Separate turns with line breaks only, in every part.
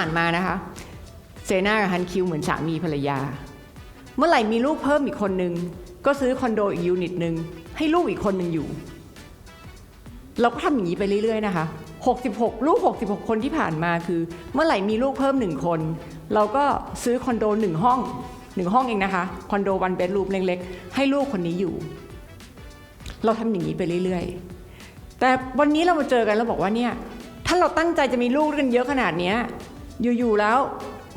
านมานะคะเซนากับฮันคิวเหมือนสามีภรรยา เมื่อไหร่มีลูกเพิ่มอีกคนนึง ก็ซื้อคอนโดอีกยูนิตหนึ่งให้ลูกอีกคนหนึ่งอยู่ เราก็ทำอย่างนี้ไปเรื่อยๆนะคะ 66 ลูก 66 คนที่ผ่านมาคือ เมื่อไหร่มีลูกเพิ่มหนึ่งคน เราก็ซื้อคอนโดหนึ่งห้องหนึ่งห้องเองนะคะคอนโดวันเบดรูมเล็กๆ ให้ลูกคนนี้อยู่ เราทำอย่างนี้ไปเรื่อยๆ แต่วันนี้เรามาเจอกันแล้วบอกว่าเนี่ยถ้าเราตั้งใจจะมีลูกกันเยอะขนาดเนี้ย อยู่ๆแล้ว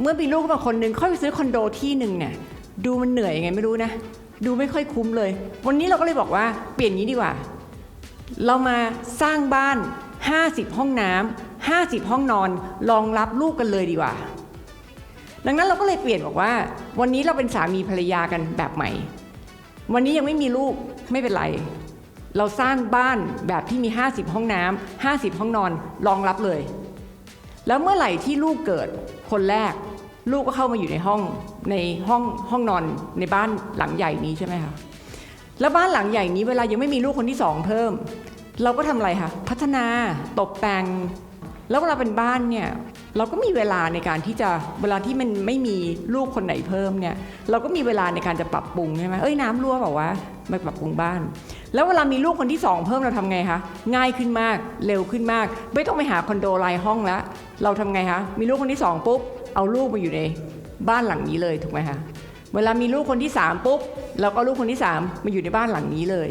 เมื่อมีลูกมาคนหนึ่งค่อยไปซื้อคอนโดที่หนึ่งเนี่ยดูมันเหนื่อยยังไงไม่รู้นะ ดูไม่ค่อยคุ้มเลย วันนี้เราก็เลยบอกว่าเปลี่ยนนี้ดีกว่า เรามาสร้างบ้าน 50 ห้องน้ำ50 ห้องนอนรองรับลูกกันเลยดีกว่า ดังนั้นเราก็เลยเปลี่ยนบอกว่า วันนี้เราเป็นสามีภรรยากันแบบใหม่ วันนี้ยังไม่มีลูกไม่เป็นไรเราสร้างบ้านแบบที่มี 50 ห้องน้ำ50 ห้องนอนรองรับเลย แล้วเมื่อไหร่ที่ลูกเกิดคนแรก ลูกก็เข้ามาอยู่ในห้องในห้องห้องนอนในบ้านหลังใหญ่นี้ใช่ไหมคะแล้วบ้านหลังใหญ่นี้เวลายังไม่มีลูกคนที่สองเพิ่ม เราก็ทำอะไรคะพัฒนาตกแต่งแล้วเวลาเป็นบ้านเนี่ย เราก็มีเวลาในการที่จะเวลาที่มันไม่มีลูกคนไหนเพิ่มเนี่ยเราก็มีเวลาในการจะปรับปรุงใช่ไหมเอ้ยน้ำรั่วเปล่ามาปรับปรุงบ้าน แล้วเวลามีลูกคนที่สองเพิ่มเราทำไงคะง่ายขึ้นมากเร็วขึ้นมาก ไม่ต้องไปหาคอนโดรายห้องแล้วเราทำไงคะมีลูกคนที่สองปุ๊บ เอาลูกมาอยู่ในบ้านหลังนี้เลยถูกไหมคะเวลามีลูกคนที่สามปุ๊บเราก็ลูกคนที่สามมาอยู่ในบ้านหลังนี้เลย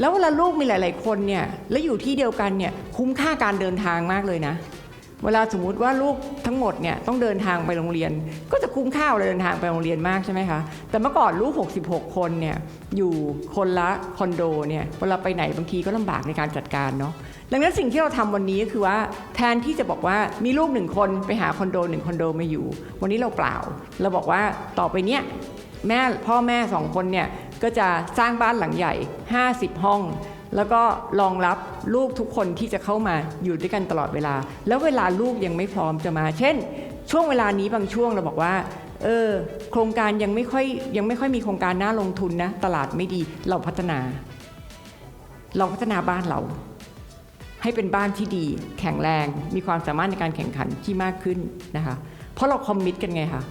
แล้วเวลาลูกมีหลาย ๆ คนเนี่ย แล้วอยู่ที่เดียวกันเนี่ย คุ้มค่าการเดินทางมากเลยนะ เวลาสมมุติว่าลูกทั้งหมดเนี่ยต้องเดินทางไปโรงเรียน ก็จะคุ้มค่าเลาเดินทางไปโรงเรียนมากใช่ไหมคะแต่เมื่อก่อนลูก 66 คนเนี่ยอยู่คนละคอนโดเนี่ยเวลาไปไหนบางทีก็ลำบากในการจัดการเนาะดังนั้นสิ่งที่เราทำวันนี้ก็คือว่าแทนที่จะบอกว่ามีลูกหนึ่งคนไปหาคอนโดหนึ่งคอนโดมาอยู่ วันนี้เราเปล่า เราบอกว่าต่อไปเนี้ยแม่พ่อแม่สองคนเนี่ยก็จะสร้างบ้านหลังใหญ่ 50 ห้อง แล้วก็รองรับลูกทุกคนที่จะเข้ามาอยู่ด้วยกันตลอดเวลา แล้วเวลาลูกยังไม่พร้อมจะมา เช่น ช่วงเวลานี้บางช่วงเราบอกว่าเออโครงการยังไม่ค่อยยังไม่ค่อยมีโครงการน่าลงทุนนะ ตลาดไม่ดีเราพัฒนา เราพัฒนาบ้านเรา ให้เป็นบ้านที่ดี แข็งแรง มีความสามารถในการแข่งขันที่มากขึ้นนะคะ เพราะเราคอมมิตกันไงคะ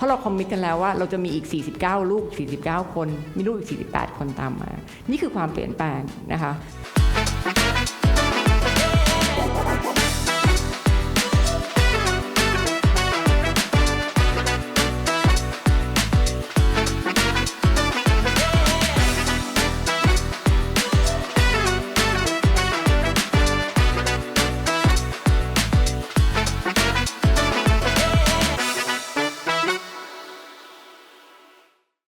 เพราะเราคอมมิตกันแล้วว่าเราจะมีอีก 49 ลูก 49 คน มีลูกอีก 48 คนตามมา นี่คือความเปลี่ยนแปลงนะคะ